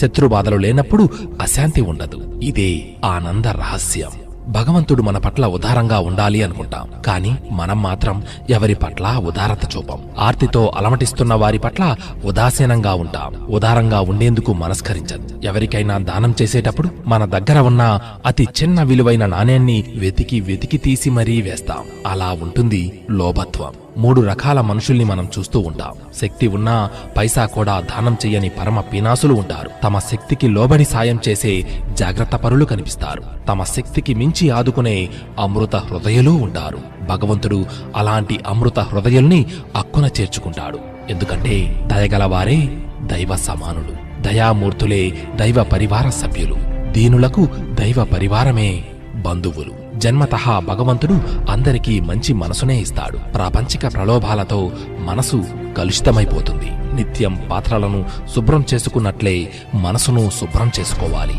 శత్రుబాధలు లేనప్పుడు అశాంతి ఉండదు. ఇదే ఆనంద రహస్యం. భగవంతుడు మన పట్ల ఉదారంగా ఉండాలి అనుకుంటాం. కానీ మనం మాత్రం ఎవరి పట్ల ఉదారత చూపం. ఆర్తితో అలమటిస్తున్న వారి పట్ల ఉదాసీనంగా ఉంటాం. ఉదారంగా ఉండేందుకు మనస్కరించదు ఎవరికైనా దానం చేసేటప్పుడు మన దగ్గర ఉన్న అతి చిన్న విలువైన నాణ్యాన్ని వెతికి వెతికి తీసి మరీ వేస్తాం. అలా ఉంటుంది లోభత్వం. మూడు రకాల మనుషుల్ని మనం చూస్తూ ఉంటాం. శక్తి ఉన్నా పైసా కూడా దానం చెయ్యని పరమ పీనాసులు ఉంటారు. తమ శక్తికి లోబడి సాయం చేసే జాగ్రత్త పరులు కనిపిస్తారు. తమ శక్తికి మించి ఆదుకునే అమృత హృదయులు ఉంటారు. భగవంతుడు అలాంటి అమృత హృదయుల్ని అక్కున చేర్చుకుంటాడు. ఎందుకంటే దయగలవారే దైవ సమానులు. దయామూర్తులే దైవ పరివార సభ్యులు. దీనులకు దైవ పరివారమే బంధువులు. జన్మతః భగవంతుడు అందరికీ మంచి మనసునే ఇస్తాడు. ప్రాపంచిక ప్రలోభాలతో మనసు కలుషితమైపోతుంది. నిత్యం పాత్రలను శుభ్రం చేసుకున్నట్లే మనసును శుభ్రం చేసుకోవాలి.